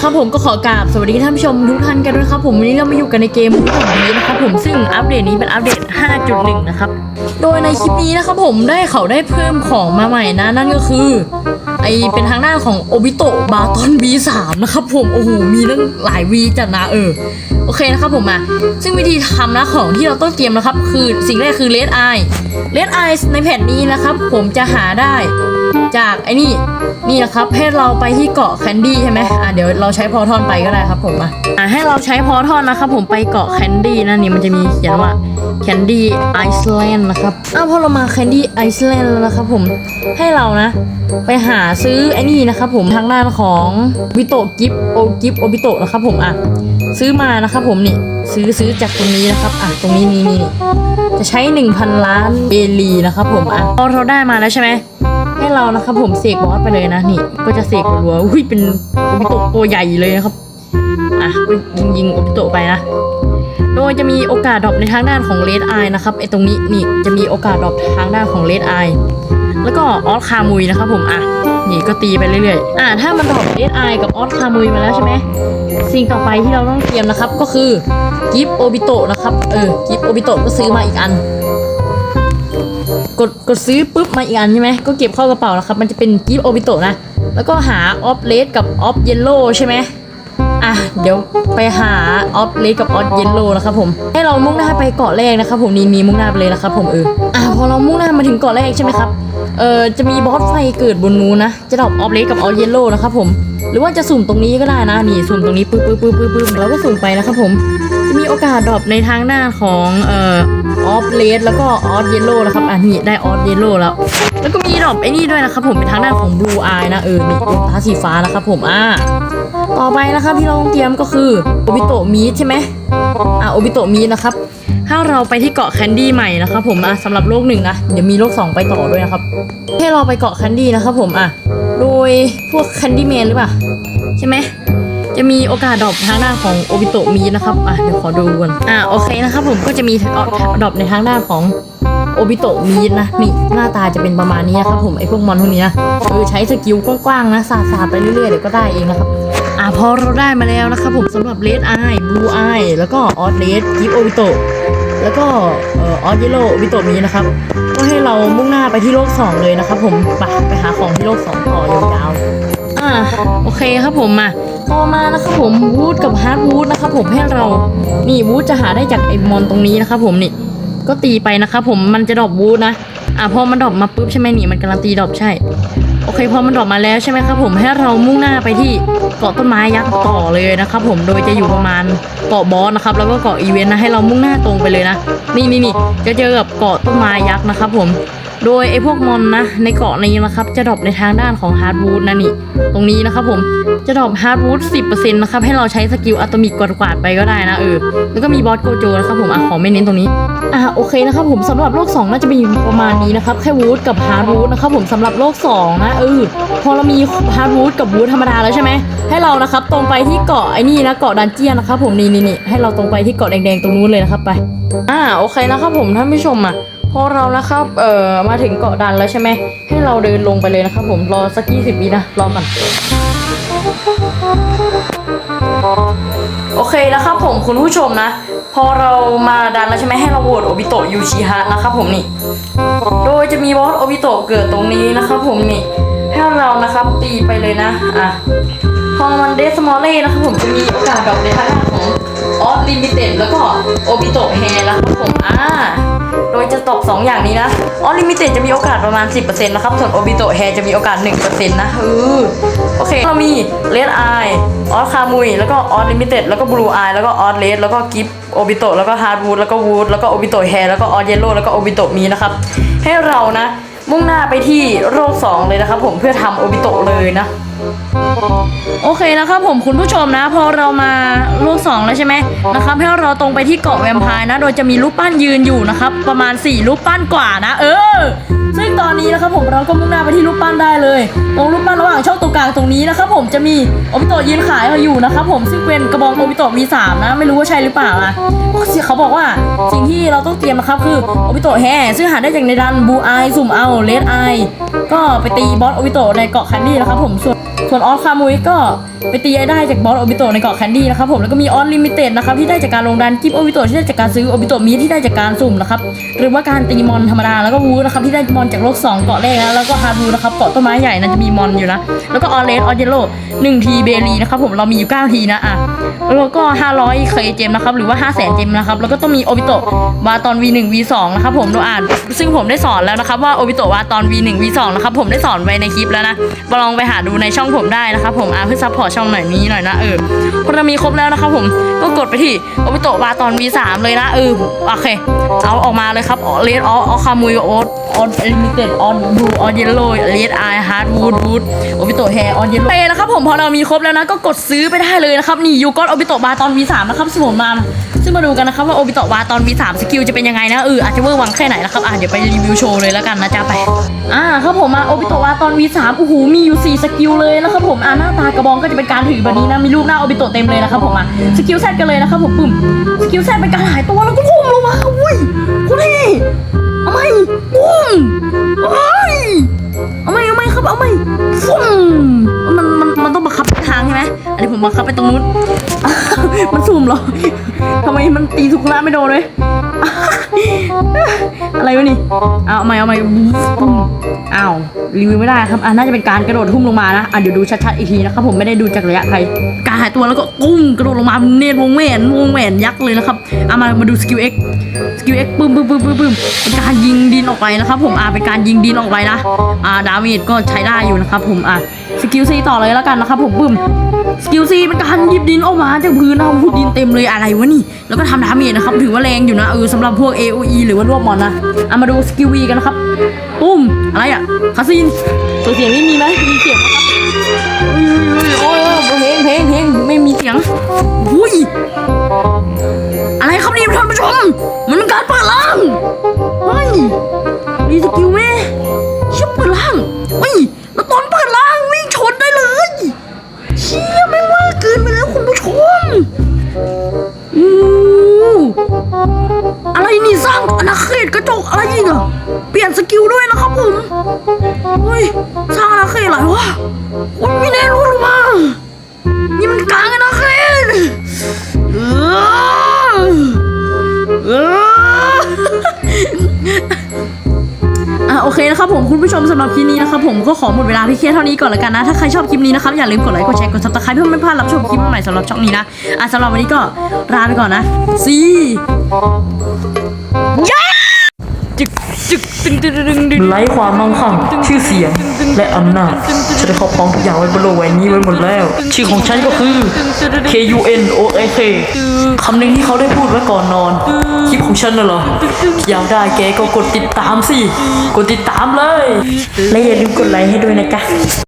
นะครับผมก็ขอกราบสวัสดีท่านผู้ชมทุกท่านกันด้วยครับผมวันนี้เรามาอยู่กันในเกมมุกของนี้นะครับผมซึ่งอัปเดตนี้เป็นอัปเดต 5.1 นะครับ โดยในคลิปนี้นะครับผมได้เขาได้เพิ่มของมาใหม่นะ นั่นก็คือ ไอเป็นทางหน้าของโอบิโตะบาตอน B3 นะครับผมโอ้โหมีตั้งหลายวีจัดนะเออ โอเคนะครับผมอะซึ่งวิธีทำนะของที่เราต้องเตรียมนะครับ คือสิ่งแรกคือเลดไอเลดไอในแผ่นนี้นะครับ ผมจะหาได้จากไอ้นี่นี่นะครับให้เราไปที่เกาะแคนดี้ใช่ไหมอะเดี๋ยวเราใช้พอทอนไปก็ได้ครับผมอะอะให้เราใช้พอทอนนะครับ ผมไปเกาะแคนดี้นะนี่มันจะมีเขียนว่าแคนดี้ไอซ์แลนด์นะครับอ้าวพอเรามาแคนดี้ไอซ์แลนด์แล้วนะครับผมให้เรานะ ไปหาซื้อไอ้นี่นะครับผมทางด้านของวิโตกิฟโอกิฟโอบิโตนะครับผมอะ ซื้อมานะครับผมนี่ซื้อซื้อจากตรงนี้นะครับอะตรงนี้นี่นี่นี่จะใช้ 1,000 ล้านเอลีนะครับผมอะพอเราได้มาแล้วใช่ไหมให้เรานะครับผมเสกบอสไปเลยนะนี่ ก็จะเสกรัวอุ้ยเป็นโอบิโตตัวใหญ่เลยนะครับอะก็ยิงยิงโอบิโตไปนะโดยจะมีโอกาสดรอปในทางด้านของเลดไอนะครับไอตรงนี้นี่จะมีโอกาสดรอปทางด้านของเลดไอแล้วก็ออสคามุยนะครับผมอะนี่ก็ตีไปเรื่อยๆอะถ้ามันดรอปเอสไอกับออสคามุยมาแล้วใช่ไหม สิ่งต่อไปที่เราต้องเตรียมนะครับก็คือกิฟโอบิโตนะครับ เออกิฟโอบิโตก็ซื้อมาอีกอัน กดกดซื้อปุ๊บมาอีกอันใช่ไหมก็เก็บเข้ากระเป๋านะครับ มันจะเป็นกิฟโอบิโตนะ แล้วก็หาออฟเลสกับออฟเยลโล่ใช่ไหมอะเดี๋ยวไปหาออฟเลสกับออฟเยลโล่นะครับผม ให้เรามุ่งหน้าไปเกาะแรกนะครับ ผมนี่นี่มุ่งหน้าไปเลยนะครับ ผมเอออะพอเรามุ่งหน้ามาถึงเกาะแรกใช่ไหมครับ เออจะมีบอสไฟเกิดบนนู้นนะ จะดรอปออฟเลสกับออฟเยลโล่นะครับผม หรือว่าจะสุ่มตรงนี้ก็ได้นะ นี่สุ่มตรงนี้ปึ๊บปึ๊บปึ๊บปึ๊บปึ๊บแล้วก็สุ่มไปนะครับผม จะมีโอกาสดรอปในทางหน้าของเอ่อออฟเลสแล้วก็ออฟเยลโล่นะครับ อะนี่ได้ออฟเยลโล่แล้ว แล้วก็มีดรอปไอ้นี่ด้วยนะครับผมเป็นทางหน้าของบลูอายนะเออนี่ตาสีฟ้านะครับผม อ่า ต่อไปนะครับที่เราต้องเตรียมก็คือโอบิโตะมีใช่ไหมอะโอบิโตะมีนะครับ ถ้าเราไปที่เกาะแคนดี้ใหม่นะครับผมอะสำหรับโลกหนึ่งนะเดี๋ยวมีโลกสองไปต่อด้วยนะครับให้เราไปเกาะแคนดี้นะครับผมอะโดยพวกแคนดี้แมนหรือเปล่าใช่ไหมจะมีโอกาสดรอปทางด้านของโอบิโตะมีนะครับอะเดี๋ยวขอดูก่อนอะโอเคนะครับผมก็จะมีดรอปในทางด้านของโอบิโตะมีนะนี่หน้าตาจะเป็นประมาณนี้นะครับผมไอพวกมอนพวกนี้นะเออใช้สกิลกว้างๆนะสาดๆไปเรื่อยๆเดี๋ยวก็ได้เองนะครับ อะพอเราได้มาแล้วนะครับผมสำหรับเลดไอ บลูไอ แล้วก็ออสเลดกิฟโอบิโตแล้วก็ออสเยลโอบิโตมีนะครับ ก็ให้เรามุ่งหน้าไปที่โลก 2 เลยนะครับผมไปไปหาของที่โลก 2 ต่อยาวๆอ่าโอเคครับผมมาต่อมานะครับผมวูดกับฮาร์ดวูดนะครับผมให้เรานี่วูดจะหาได้จากไอมอนตรงนี้นะครับผมนี่ก็ตีไปนะครับผมมันจะดรอปวูดนะอะพอมันดรอปมาปุ๊บใช่ไหมนี่มันกำลังตีดรอปใช่ โอเคพอมันดรอปมาแล้วใช่ไหมครับผมให้เรามุ่งหน้าไปที่เกาะต้นไม้ยักษ์ต่อเลยนะครับผมโดยจะอยู่ประมาณเกาะบอสนะครับแล้วก็เกาะอีเวนต์นะให้เรามุ่งหน้าตรงไปเลยนะนี่นี่นี่จะเจอกับเกาะต้นไม้ยักษ์นะครับผม โดยไอ้พวกมอนนะ ในเกาะนี้นะครับ จะดรอปในทางด้านของฮาร์ดวูดนะนี่ ตรงนี้นะครับผมจะดรอปฮาร์ดวูดสินะครับ ให้เราใช้สกิลอะตมิกกวาดๆไปก็ได้นะเออ แล้วก็มีบอสโกโจนะครับผมอะขอไม่เน้นตรงนี้ อะโอเคนะครับผมสำหรับโลก2น่าจะเป็นประมาณนี้นะครับ แค่วูดกับฮาร์ดวูดนะครับผมสำหรับโลก2นะเออพอเรามีฮาร์ดวูดกับวูดธรรมดาแล้วใช่ไหมให้เรานะครับตรงไปที่เกาะไอ้นี่นะเกาะดันเจียนนะครับผมนี่นี่นี่ให้เราตรงไปที่เกาะแดงๆตรงนู้นเลยนะครับไปอ่าโอเคนะครับผมท่านผู้ชมอะ พอเรานะครับ เอ่อ มาถึงเกาะดันแล้วใช่ไหม ให้เราเดินลงไปเลยนะครับ ผมรอสักยี่สิบวินะ รอก่อน โอเคนะครับผมคุณผู้ชมนะ พอเรามาดันแล้วใช่ไหมให้เราโหวตโอบิโตะยูชิฮะนะครับผมนี่ โดยจะมีบอสโอบิโตะเกิดตรงนี้นะครับผมนี่ ให้เรานะครับตีไปเลยนะ อะ พอมันเดสมอลเล่นะครับผมจะมีโอกาสดรอปในทางด้าของออสลิมิเต็ดแล้วก็โอบิโตะแฮนะครับผม อ่า ตก 2 อย่างนี้นะออลิมิเต็ดจะมีโอกาสประมาณ 10%นะครับ ส่วนโอบิโตะแฮจะมีโอกาส 1%นะเออโอเค เรามีเลดไอออสคามุยแล้วก็ออสลิมิเต็ดแล้วก็บลูไอแล้วก็ออสเลดแล้วก็กิฟโอบิโตะแล้วก็ฮาร์ดวูดแล้วก็วูดแล้วก็โอบิโตะแฮแล้วก็ออสเยลโล่แล้วก็โอบิโตะมีนะครับ ให้เรานะ มุ่งหน้าไปที่โรค 2 เลยนะครับผมเพื่อทำโอบิโตะเลยนะ โอเคนะครับผมคุณผู้ชมนะ พอเรามาโลก2แล้วใช่ไหมนะครับให้เราตรงไปที่เกาะแวมไพร์นะ โดยจะมีรูปปั้นยืนอยู่นะครับ ประมาณ 4 รูปปั้นกว่านะ เออ ซึ่งตอนนี้นะครับผมเราก็มุ่งหน้าไปที่รูปปั้นได้เลย ตรงรูปปั้นระหว่างช่องตรงกลางตรงนี้นะครับผมจะมีโอบิโตะยืนขายอยู่นะครับผมซึ่งเป็นกระบองโอบิโตะ V3 นะ ไม่รู้ว่าใช่หรือเปล่านะเขาบอกว่าสิ่งที่เราต้องเตรียมนะครับคือโอบิโตะแฮซึ่งหาได้จากในดันบูไอสุ่มเอาเลดไอก็ไปตีบอสโอบิโตในเกาะคันดี้นะครับผมส่วนส่วนออสคามุยก็ไปตีได้จากบอสโอบิโตในเกาะแคนดี้นะครับผมแล้วก็มีออนลิมิเต็ดนะครับที่ได้จากการลงดันกิฟโอบิโตที่ได้จากการซื้อโอบิโตมีที่ได้จากการสุ่มนะครับหรือว่าการตีมอนธรรมดาแล้วก็วูนะครับที่ได้มอนจากโลก 2 เกาะแรกนะแล้วก็ฮาร์ดวูนะครับเกาะต้นไม้ใหญ่นะจะมีมอนอยู่นะแล้วก็ออเรสออเยโลหนึ่งทีเบรีนะครับผมเรามีอยู่9ทีนะอะ แล้วก็ 500เคยเจมนะครับ หรือว่า 5 0 0 0 0 0เจมนะครับ แล้วก็ต้องมีโอบิโตะวาตอน V1 V2 นะครับผมเราอ่าน ซึ่งผมได้สอนแล้วนะครับว่าโอบิโตะวาตอน V1 V2 นะครับ ผมได้สอนไว้ในคลิปแล้วนะลองไปหาดูในช่องผมได้นะครับผมอาเพื่อซัพพอร์ตช่องหน่อยนี้หน่อยนะเออพอเรามีครบแล้วนะครับผมก็กดไปที่โอบิโตะวาตอน V3 เลยนะเออโอเค เอาออกมาเลยครับเลดอออคามุยโอออนลิมิเต็ดออนบูออนเยลโล่เลดไอฮาร์ดวูดวูดโอบิโตะแฮร์ออนเยลโล่เปนะครับผมพอเรามีครบแล้วนะก็กดซื้อไปได้เลยนะครับนี่ยูกอนโอบิโตะวาตอน V3 นะครับสมมติมาซึ่งมาดูกันนะครับว่าโอบิโตะวาตอน V3 สกิลจะเป็นยังไงนะเอออาจจะเวอร์วังแค่ไหนนะครับอะเดี๋ยวไปรีวิวโชว์เลยแล้วกันนะจ๊ะไปอ่าครับผมมาโอบิโตะวาตอน V3 โอ้โหมีอยู่ 4 สกิลเลยนะครับผมอ่าหน้าตากระบองก็จะเป็นการถือแบบนี้นะมีรูปหน้าโอบิโตะเต็มเลยนะครับผมอะสกิลแซดกันเลยนะครับผมปุ่มสกิลแซดเป็นการหายตัวแล้วก็พุ่งลงมาอุ้ยคุณเท่เอาไหมปุ้มเอ้ยเอาไหมเอาไหมครับเอาไหมฟุ้งมันมันมันต้องบังคับทางใช่ไหมอันนี้ผมบังคับไปตรงนู้น มันสุ่มเหรอทำไมมันตีสุกุระไม่โดนเลย อะไรวะนี่ เอาเอาใหม่เอาใหม่ปุ้มอ้าวรีวิวไม่ได้ครับ อ่าน่าจะเป็นการกระโดดทุ่มลงมานะ อะเดี๋ยวดูชัดๆอีกทีนะครับผมไม่ได้ดูจากระยะไกลการหายตัวแล้วก็กุ้งกระโดดลงมาเนตรวงแหวนวงแหวนยักษ์เลยนะครับอะมามาดูสกิล X สกิล X ปึ้มปึ้มปึ้มปึ้มปึ้มเป็นการยิงดินออกไปนะครับผม อ่าเป็นการยิงดินออกไปนะ อ่าดาเมจก็ใช้ได้อยู่นะครับผม อะ สกิลซีต่อเลยแล้วกันนะครับผมปึ้มสกิลซีเป็นการหยิบดินออกมาจากพื้นนะพูดดินเต็มเลยอะไรวะนี่ แล้วก็ทำดาเมจนะครับถือว่าแรงอยู่นะเออสำหรับพวก AOE หรือว่ารวบมอนนะเอามาดูสกิลวีกันนะครับปุ้มอะไรอะคาซีนตัวเสียงไม่มีไหมมีเสียงไหมครับโอ้ยโอ้โอ้ยเพลงเพลงเพลงไม่มีเสียงอุ้ยอะไรครับนี่ท่านผู้ชมมันเป็นการเปิดล่างเฮ้ยมีสกิลไหม กระจกอะไรอีกอะเปลี่ยนสกิลด้วยนะครับผมเฮ้ยสร้างอนาเขตอะไรวะคุณไม่แน่รู้หรือเปล่านี่มันกลางอนาเขตเออเอออะโอเคนะครับผมคุณผู้ชมสำหรับคลิปนี้นะครับผมก็ขอหมดเวลาพี่เคเท่านี้ก่อนละกันนะ ถ้าใครชอบคลิปนี้นะครับอย่าลืมกดไลค์กดแชร์กดซับสไครป์เพื่อไม่พลาดรับชมคลิปใหม่สำหรับช่องนี้นะอะสำหรับวันนี้ก็ลาไปก่อนนะซีย่า จึกจึกตึงตึงตึงตึงไร้ความมั่งคั่งชื่อเสียง และอำนาจฉันได้ครอบครองทุกอย่างไว้บนโลกใบนี้ไว้หมดแล้ว ชื่อของฉันก็คือ K U N O A K คำหนึ่งที่เขาได้พูดไว้ก่อนนอน คลิปของฉันน่ะเหรออยากได้แกก็กดติดตามสิ กดติดตามเลย และอย่าลืมกดไลค์ให้ด้วยนะจ๊ะ